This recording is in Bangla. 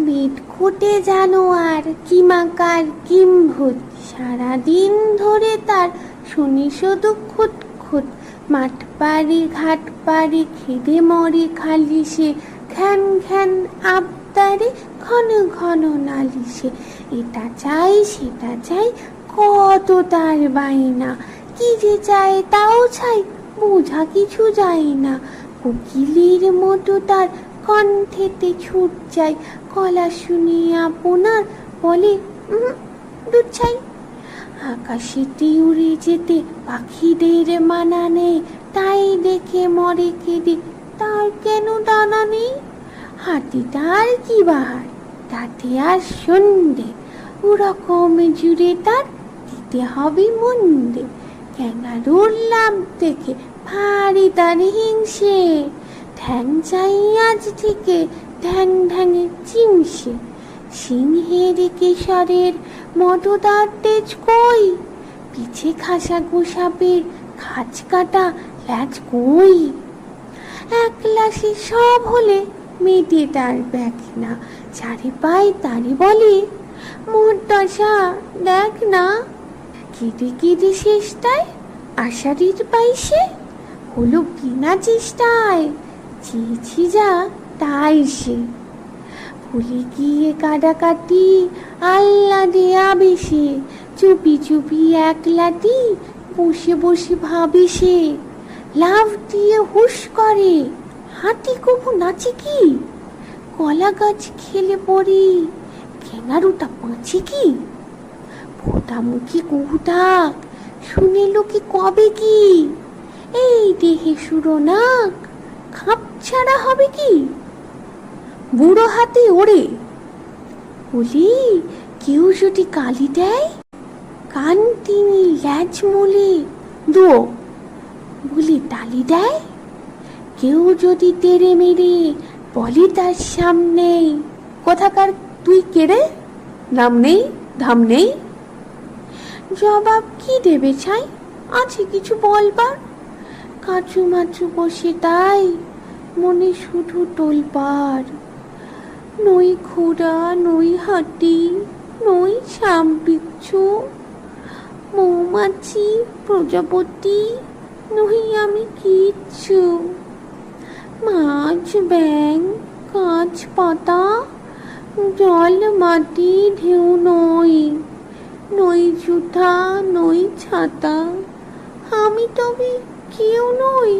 বেদ খুঁটে জানোয়ার কিমাকার কিম্ভূত। সারাদিন ধরে তার শুনি শুধু খুট খুট মাঠ পাড়ি, ঘাট পাড়ি, খেদে মরে খালি সে। ঘ্যান ঘ্যান আবদারে ঘন ঘন নালিশে। এটা চাই, সেটা চাই, কত তার বাইনা কি যে চায়, তাও চাই বোঝা কিছু যায় না। কোকিলের মতো তার কণ্ঠেতে ছুট যায় গলা শুনিয়ে আপনার বলে "উম, দুধ চাই। আকাশেতে উড়ে যেতে পাখিদের মানা নেই তাই দেখে মরে কেঁদে তার কেন ডানা নেই? হাতিটার কি বাহার তাতে আর সন্ধে ওরকম জুড়ে তার দিতে হবে মন্দে। ক্যাঙ্গারুর লাভ দেখে ভারী তার হিংসে। ঠ্যাং চাই আজ থেকে ঠ্যাং ঠ্যাঙে চিমসে সিংহের কেশরের মধুদার তেজ কই? পিছে খাসা গোসাপের খাঁচ কাটা ল্যাজ কই? এক লাসে সব হলে মেটে তার না চারি পাই তারি বলে মোর দশা দেখ না। কেটে কেটে শেষটায় আষাঢ়ির পাইসে হলো বিনা চেষ্টায় চেয়েছি যা তাই সে। ভুলে গিয়ে কাটাকাটি আল্লা দেয়া বেশে চুপি চুপি একলাটি বসে বসে ভাবে সে। লাভ দিয়ে হুশ করে, হাতি কবু নাচে কি? কলা গাছ খেলে পড়ি ক্যাঙ্গারুটা বাঁচে কি? ফোটামুখী কুহুটা, শুনে লোকে কবে কি? এই দেহে সুরো খাপ ছাড়া হবে কি? বুড়ো হাতে ওড়ে। বলি কেউ যদি কালি দেয়? কান তিনি ল্যাজ মোলে। দো বলি তালি দেয়? কেউ যদি তেরে মেরে বলি তার সামনে কোথাকার তুই কেড়ে নাম নেই, ধাম নেই? জবাব কি দেবে ছাই? আছে কিছু বলবার? কাচু মাচু বসে তাই মনে শুধু তোলবার নই ঘোড়া, নই হাতি, নই সামবিচ্ছু মৌমাছি, প্রজাপতি, নই আমি কিচ্ছু। মাছ ব্যাং কাঁচ, পাতা, জল, মাটি, ঢেউ নই নই জুঠা নই ছাতা। আমি তবে কেউ নই